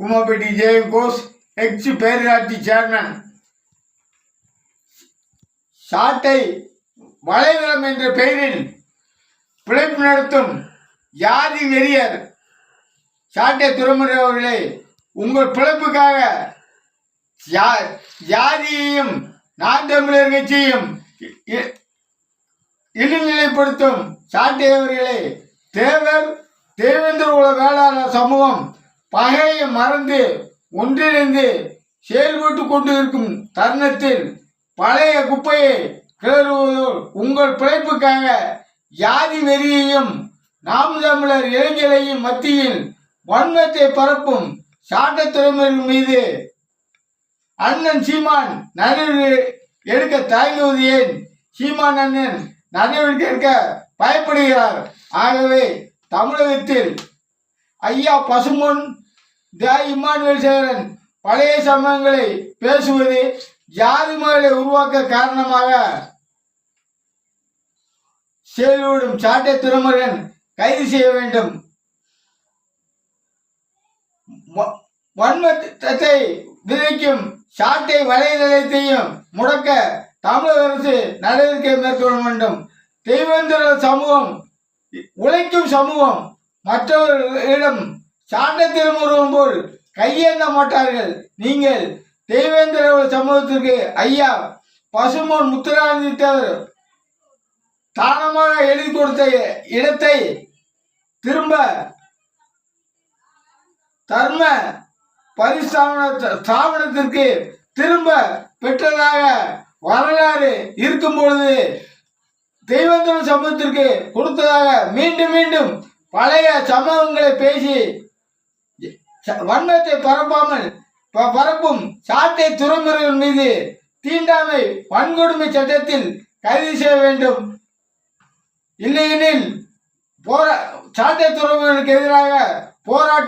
உமாபேட்டி ஜெயம் கோஸ் X பேரூராட்சி chairman. சாட்டை வலைதளம் என்ற பெயரில் பிழைப்பு நடத்தும் ஜாதி வெறியர் சாட்டை துறைமுறை அவர்களே உங்கள் பிழைப்புக்காக ஜாதியையும் நான் தமிழர் கட்சியையும் இ- சாட்டை அவர்களே தேவர் தேவேந்திர உலக வேளாளர் சமூகம் பகையை மறந்து ஒன்றிணைந்து செயல்பட்டு கொண்டு இருக்கும் தருணத்தில் பழைய குப்பையை கிளறுவதோடு உங்கள் பிழைப்புக்காக ஜாதி வெறியையும் நாம் தமிழர் இளைஞரையும் மத்தியில் வன்மத்தை பரப்பும் சாட்டத்துறைமுறை மீது அண்ணன் சீமான் நடவடிக்கை எடுக்க தயங்குவது ஏன்? சீமான் அண்ணன் நடவடிக்கை எடுக்க பயப்படுகிறார். ஆகவே தமிழகத்தில் ஐயா பசுமுன் தே இம்மானுவேல் சேரன் பழைய சமயங்களை பேசுவது ஜாதி மகளை உருவாக்க காரணமாக. செயல்படும் சாட்டை துறைமுருகன் கைது செய்ய வேண்டும். வ- வன்மத்தை விதைக்கும் சாட்டை வலைதளத்தையும் முடக்க தமிழக அரசு நடவடிக்கை மேற்கொள்ள வேண்டும். தெய்வேந்திர சமூகம் உழைக்கும் சமூகம் மற்றவர்களிடம் சாட்ட திருமுருகன் போல் கையேந்த மாட்டார்கள். நீங்கள் தெய்வேந்திர சமூகத்திற்கு ஐயா பசுமோன் முத்துராஜித்தவர் தேவர் தானமாக எழுதி கொடுத்த இடத்தை திரும்ப தர்ம பரிஸ்தாபன ஸ்தாபனத்திற்கு திரும்ப பெற்றதாக வரலாறு இருக்கும் பொழுது தெய்வந்தன சமூகத்திற்கு கொடுத்ததாக மீண்டும் மீண்டும் பழைய சமூகங்களை பேசி வன்மத்தை பரப்பாமல் ப- பரப்பும் சாட்டை துறைமுறைகள் மீது தீண்டாமை வன்கொடுமை சட்டத்தில் கைது செய்ய வேண்டும். இல்லையெனில் போரா சாட்டை துறவுகளுக்கு எதிராக போராட்டம்